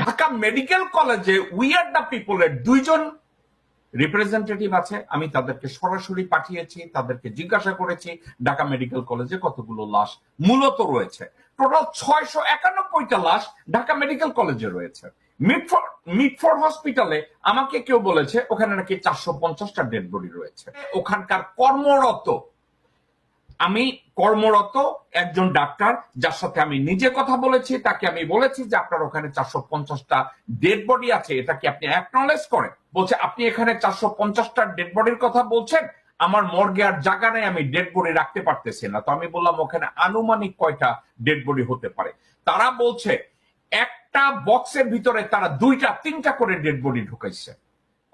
Dhaka medical কলেজে we are the পিপলের দুইজন রিপ্রেজেন্টেটিভ আছে। আমি তাদেরকে সরাসরি পাঠিয়েছি, তাদেরকে জিজ্ঞাসা করেছি, ঢাকা মেডিকেল কলেজে কতগুলো লাশ মূলত রয়েছে। টোটাল ছয়শো একানব্বইটা লাশ ঢাকা মেডিকেল কলেজে রয়েছে। মিটফোর্ড হসপিটালে আমাকে কেউ বলেছে, ওখানে নাকি চারশো পঞ্চাশটা ডেড বডি রয়েছে। ওখানকার কর্মরত আমি কর্মরত একজন ডাক্তার যার সাথে আমি নিজে কথা বলেছি তাকে আমি বলেছি যে আপনার ওখানে চারশো পঞ্চাশটা ডেড বডি আছে এটা কি আপনি অ্যাকনলেজ করেন। বলছে আপনি এখানে চারশো পঞ্চাশটা ডেড বডির কথা বলছেন? আমার মর্গে আর জায়গা নেই আমি ডেড বডি রাখতে পারতেছি না। তো আমি বললাম ওখানে আনুমানিক কয়টা ডেড বডি হতে পারে? তারা বলছে একটা বক্সের ভিতরে তারা দুইটা তিনটা করে ডেড বডি ঢুকাইছে।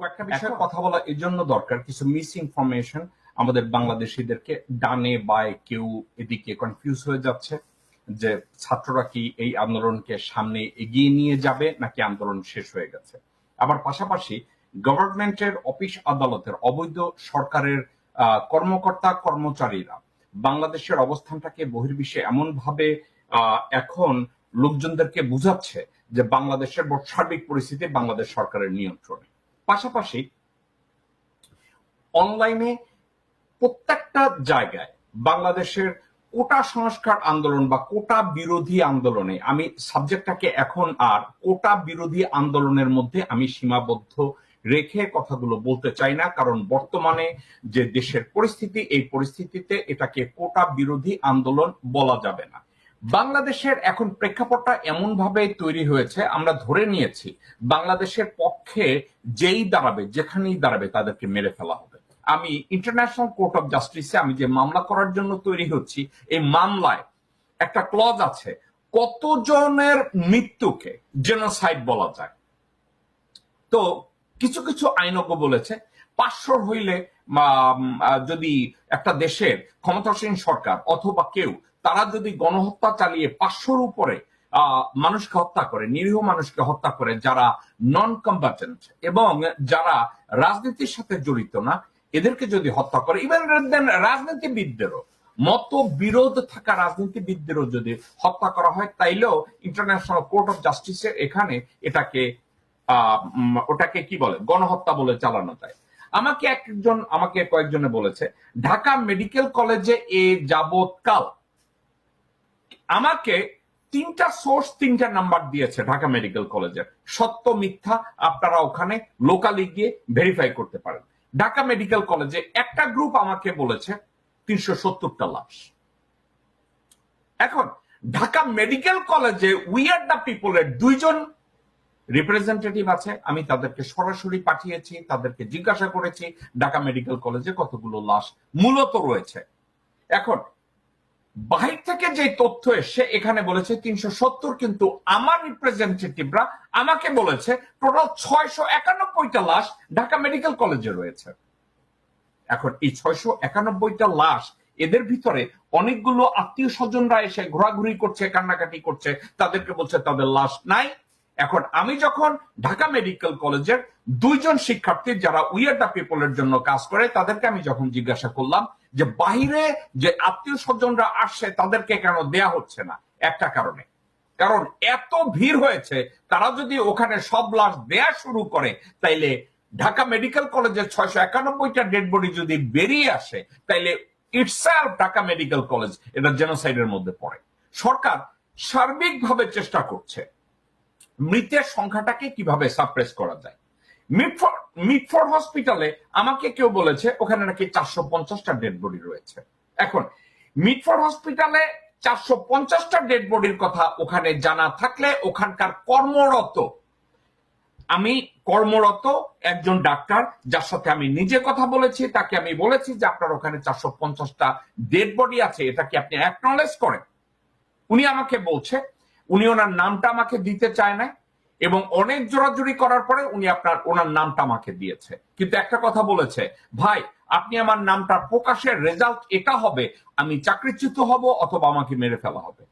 কয়েকটা বিষয়ে কথা বলা এই জন্য দরকার কিছু মিস ইনফরমেশন আমাদের বাংলাদেশিদেরকে ডানে বায়ে কেউ এদিকে কনফিউজ হয়ে যাচ্ছে যে ছাত্ররা কি এই আন্দোলনকে সামনে এগিয়ে নিয়ে যাবে নাকি আন্দোলন শেষ হয়ে গেছে? আবার পাশাপাশি গভর্নমেন্টের অফিস আদালতের অবৈধ সরকারের কর্মকর্তা কর্মচারীরা বাংলাদেশের অবস্থানটাকে বহির্বিশ্বে এমন ভাবে আহ, এখন লোকজনদেরকে বুঝাচ্ছে যে বাংলাদেশের সার্বিক পরিস্থিতি বাংলাদেশ সরকারের নিয়ন্ত্রণে। পাশাপাশি অনলাইনে প্রত্যেকটা জায়গায় বাংলাদেশের কোটা সংস্কার আন্দোলন বা কোটা বিরোধী আন্দোলনে আমি সাবজেক্টটাকে এখন আর কোটা বিরোধী আন্দোলনের মধ্যে আমি সীমাবদ্ধ রেখে কথাগুলো বলতে চাই না, কারণ বর্তমানে যে দেশের পরিস্থিতি, এই পরিস্থিতিতে এটাকে কোটা বিরোধী আন্দোলন বলা যাবে না। বাংলাদেশের এখন প্রেক্ষাপটটা এমন ভাবে তৈরি হয়েছে, আমরা ধরে নিয়েছি, বাংলাদেশের পক্ষে যেই দাঁড়াবে, যেখানেই দাঁড়াবে তাদেরকে মেরে ফেলা হবে আমি ইন্টারন্যাশনাল কোর্ট অফ জাস্টিসে আমি যে মামলা করার জন্য তৈরি হচ্ছি, এই মামলায় একটা ক্লজ আছে, কতজনের মৃত্যুকে জেনোসাইড বলা যায়? তো কিছু কিছু আইনজ্ঞ বলেছে, পাঁচশো হইলে যদি একটা দেশের ক্ষমতাসীন সরকার অথবা কেউ, তারা যদি গণহত্যা চালিয়ে পাঁচশোর উপরে মানুষকে হত্যা করে, নিরীহ মানুষকে হত্যা করে, যারা নন কম্বাটেন্ট এবং যারা রাজনীতির সাথে জড়িত না এদেরকে যদি হত্যা করে, ইভেন দেন রাজনীতিবিদদেরও মত বিরোধ থাকা রাজনীতিবিদদেরও যদি হত্যা করা হয়, তাইলেও ইন্টারন্যাশনাল কোর্ট অফ জাস্টিসের এখানে এটাকে ওটাকে কি বলে? গণহত্যা বলে চালানো যায়। আমাকে একজন, আমাকে কয়েকজনে বলেছে, ঢাকা মেডিকেল কলেজে এ যাবৎকাল আমাকে তিনটা সোর্স, তিনটা নাম্বার দিয়েছে ঢাকা মেডিকেল কলেজের। সত্য, মিথ্যা, আপনারা ওখানে লোকালি গিয়ে ভেরিফাই করতে পারেন। ঢাকা মেডিকেল কলেজে একটা গ্রুপ আমাকে বলেছে তিনশো সত্তরটা লাশ। এখন, ঢাকা মেডিকেল কলেজে উই আর দ্য পিপলের দুইজন রিপ্রেজেন্টেটিভ আছে, আমি তাদেরকে সরাসরি পাঠিয়েছি, তাদেরকে জিজ্ঞাসা করেছি, ঢাকা মেডিকেল কলেজে কতগুলো লাশ মূলত রয়েছে। এখন বাহির থেকে যে তথ্য এসে এখানে বলেছে তিনশো সত্তর, কিন্তু আমার রিপ্রেজেন্টেটিভরা আমাকে বলেছে টোটাল ছয়শো একানব্বইটা লাশ ঢাকা মেডিকেল কলেজে রয়েছে। এখন এই ছয়শো একানব্বইটা লাশ, এদের ভিতরে অনেকগুলো আত্মীয় স্বজনরা এসে ঘোরাঘুরি করছে, কান্নাকাটি করছে, তাদেরকে বলছে তাদের লাশ নাই। এখন আমি যখন ঢাকা মেডিকেল কলেজের দুইজন শিক্ষার্থী যারা উইয়ার দ্য পিপলের জন্য কাজ করে, তাদেরকে আমি যখন জিজ্ঞাসা করলাম যে বাইরে যে আত্মীয় স্বজনরা আসছে, তাদেরকে কেন দেয়া হচ্ছে না? একটা কারণে। কারণ এত ভিড় হয়েছে, তারা যদি ওখানে সব লাশ দেয়া শুরু করে, তাইলে ঢাকা মেডিকেল কলেজের ছয়শো একানব্বইটা ডেড বডি যদি বেরিয়ে আসে, তাইলে ইটসেলফ ঢাকা মেডিকেল কলেজ এটা জেনোসাইডের মধ্যে পড়ে। সরকার সার্বিকভাবে চেষ্টা করছে। মৃতের সংখ্যাটাকে কীভাবে সাপ্রেস করা যায়? মিটফোর্ড হসপিটালে আমাকে কেউ বলেছে, ওখানে নাকি চারশো পঞ্চাশটা ডেড বডি রয়েছে। এখন মিটফোর্ড হসপিটালে চারশো পঞ্চাশটা ডেড বডির কথা ওখানে জানা থাকলে ওখানকার কর্মরত, আমি কর্মরত একজন ডাক্তার, যার সাথে আমি নিজে কথা বলেছি, তাকে আমি বলেছি যে আপনার ওখানে চারশো পঞ্চাশটা ডেড বডি আছে, এটা কি আপনি অ্যাকনলেজ করেন? উনি আমাকে বলছে, উনি ওনার নামটা আমাকে দিতে চায় না এবং অনেক জোরাজুরি করার পরে উনি আপনার ওনার নামটা আমাকে দিয়েছে। কিন্তু একটা কথা বলেছে, ভাই, আপনি আমার নামটা প্রকাশের রেজাল্ট এটা হবে, আমি চাকরিচ্যুত হব অথবা আমাকে মেরে ফেলা হবে।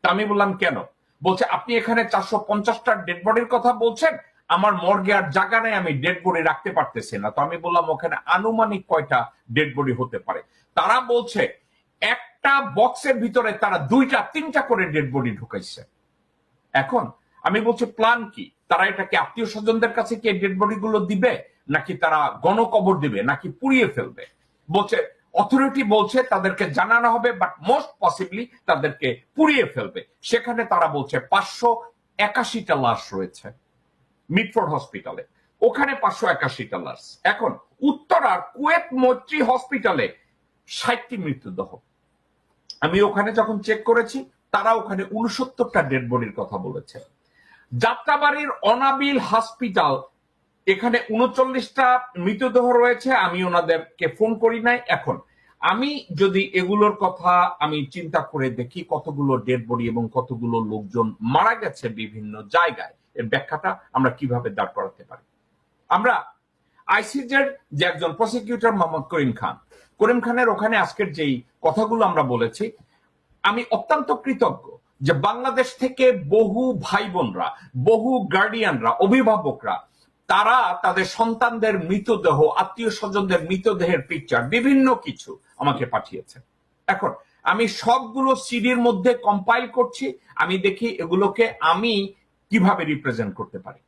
তা আমি বললাম, কেন? বলছে, আপনি এখানে চারশো পঞ্চাশটা ডেড বডির কথা বলছেন, আমার মর্গে আর জায়গা নেই, আমি ডেড বডি রাখতে পারতেছি না। তো আমি বললাম, ওখানে আনুমানিক কয়টা ডেড বডি হতে পারে? তারা বলছে, একটা বক্সের ভিতরে তারা দুইটা, তিনটা করে ডেড বডি ঢুকাইছে। এখন আমি বলছি প্ল্যান কি? তারা এটাকে আত্মীয় স্বজনদের কাছে কি ডেড বডি গুলো দিবে, নাকি তারা গণকবর দিবে, নাকি পুড়িয়ে ফেলবে? বলছে অথরিটি বলছে তাদেরকে জানানো হবে বাট মোস্ট পসিবলি তাদেরকে পুড়িয়ে ফেলবে। সেখানে তারা বলছে, পাঁচশো একাশিটা লাশ রয়েছে মিটফোর্ড হসপিটালে। ওখানে পাঁচশো একাশিটা লাশ। এখন উত্তরার কুয়েত মৈত্রী হসপিটালে ষাটটি মৃত্যুদেহ আমি ওখানে যখন চেক করেছি, তারা ওখানে উনসত্তরটা ডেড বডির কথা বলেছে। যাত্রাবাড়ির অনাবিল হসপিটাল এখানে উনচল্লিশটা মৃতদেহ রয়েছে, আমি ওনাদেরকে ফোন করি নাই এখন। আমি যদি এগুলোর কথা আমি চিন্তা করে দেখি কতগুলো ডেড বডি এবং কতগুলো লোকজন মারা গেছে বিভিন্ন জায়গায়, এর ব্যাখ্যাটা আমরা কীভাবে দাঁড় করাতে পারি? আমরা আইসিজের যে একজন প্রসিকিউটর মোহাম্মদ করিম খান, করিম খানের ওখানে আজকের যেই কথাগুলো আমরা বলেছি, আমি অত্যন্ত কৃতজ্ঞ যে বাংলাদেশ থেকে বহু ভাই বোনরা বহু গার্ডিয়ানরা অভিভাবকরা, তারা তাদের সন্তানদের মৃতদেহ, আত্মীয় স্বজনদের মৃতদেহের পিকচার বিভিন্ন কিছু আমাকে পাঠিয়েছে। এখন, আমি সবগুলো সিডির মধ্যে কম্পাইল করছি, আমি দেখি এগুলোকে আমি কীভাবে রিপ্রেজেন্ট করতে পারি।